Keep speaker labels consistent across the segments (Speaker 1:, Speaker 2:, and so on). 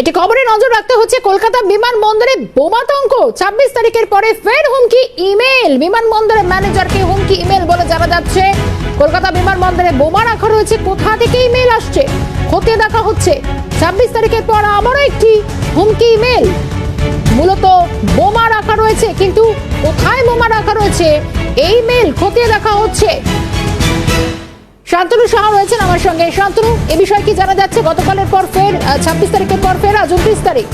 Speaker 1: এটি খবরে নজর রাখতে হচ্ছে কলকাতা বিমানবন্দরে বোমাতঙ্ক ছাব্বিশ তারিখের পরে ফের হুমকি ইমেল। বিমানবন্দরের ম্যানেজারকে হুমকি ইমেল বলে জানা যাচ্ছে, কলকাতা বিমানবন্দরে বোমা রাখা রয়েছে। কোথা থেকে ইমেল আসছে? খতিয়ে দেখা হচ্ছে। ছাব্বিশ তারিখের পর আবারও একটি হুমকি ইমেল। মূলত বোমা রাখা রয়েছে, কিন্তু কোথায় বোমা রাখা রয়েছে? এই মেল খতিয়ে দেখা হচ্ছে। শান্তনু সাহা রয়েছেন আমার সঙ্গে। শান্তনু, এ বিষয়ে কি জানা যাচ্ছে? গতকালের পর ফের ছাব্বিশ তারিখের পর ফের, আজ উনত্রিশ তারিখ।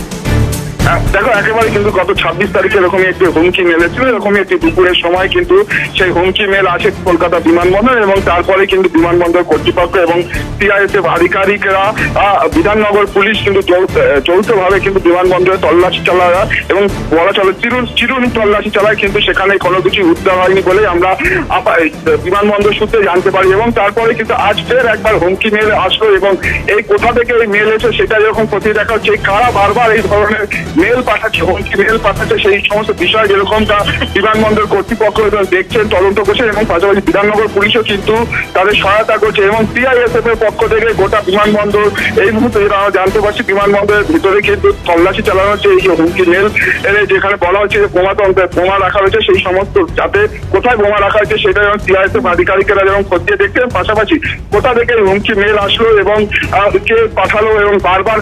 Speaker 2: দেখো, একেবারে কিন্তু গত ছাব্বিশ তারিখে এরকমই একটি হুমকি মেলেছিল এরকমই একটি দুপুরের সময় কিন্তু সেই হুমকি মেল আছে কলকাতা বিমানবন্দর এবং তারপরে কিন্তু বিমানবন্দর কর্তৃপক্ষ এবং সিআইএসএফ আধিকারিকরা বিধাননগর পুলিশ কিন্তু যৌথ ভাবে কিন্তু বিমানবন্দরে তল্লাশি চালায় এবং বলা চলে চিরুন, চিরুনি তল্লাশি চালায়, কিন্তু সেখানে কোনো কিছু উদ্ধার হয়নি বলে আমরা বিমানবন্দর সূত্রে জানতে পারি এবং তারপরে কিন্তু আজ ফের একবার হুমকি মেল আসলো এবং এই কোথা থেকে এই মেল এসে সেটা যখন খতিয়ে দেখা হচ্ছে। কারা বারবার এই ধরনের মেল পাঠাচ্ছে, হুমকি মেল পাঠাচ্ছে, সেই সমস্ত বিষয় যেরকমটা বিমানবন্দর কর্তৃপক্ষ দেখছেন, তদন্ত করছেন, এবং পাশাপাশি বিধাননগর পুলিশও কিন্তু তাদের সহায়তা করছে, এবং সিআইএসএফ এর পক্ষ থেকে গোটা বিমানবন্দর, এই মুহূর্তে আমরা জানতে পারছি, বিমানবন্দরের ভিতরে কিন্তু তল্লাশি চালানো হচ্ছে, এই হুমকি মেল এর যেখানে বলা হচ্ছে যে বোমা তন্ত্রে বোমা রাখা হয়েছে, সেই সমস্ত যাতে কোথায় বোমা রাখা হয়েছে সেটা যেমন সিআইএসএফ আধিকারিকেরা যেমন খতিয়ে দেখছেন, পাশাপাশি কোথা থেকে হুমকি মেল আসলো, এবং কে পাঠালো, এবং বারবার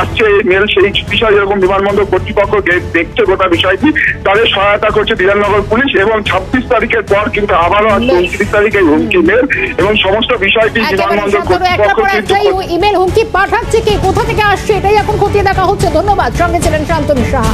Speaker 2: আসছে এই মেল, সেই বিষয় যেরকম বিমানবন্দর কর্তৃপক্ষ দেখছে গোটা বিষয়টি। তাদের সহায়তা করছে বিধাননগর পুলিশ এবং ছাব্বিশ তারিখের পর কিন্তু আবারও। উনত্রিশ তারিখে হুমকি মেল এবং সমস্ত বিষয়টি
Speaker 1: একেবারে
Speaker 2: বিমানবন্দর কর্তৃপক্ষ কিন্তু
Speaker 1: একটাই ইমেল হুমকি পাঠাচ্ছে কি? কোথা থেকে আসছে? এটাই এখন খতিয়ে দেখা হচ্ছে। ধন্যবাদ। সঙ্গে ছিলেন শান্তনু সাহা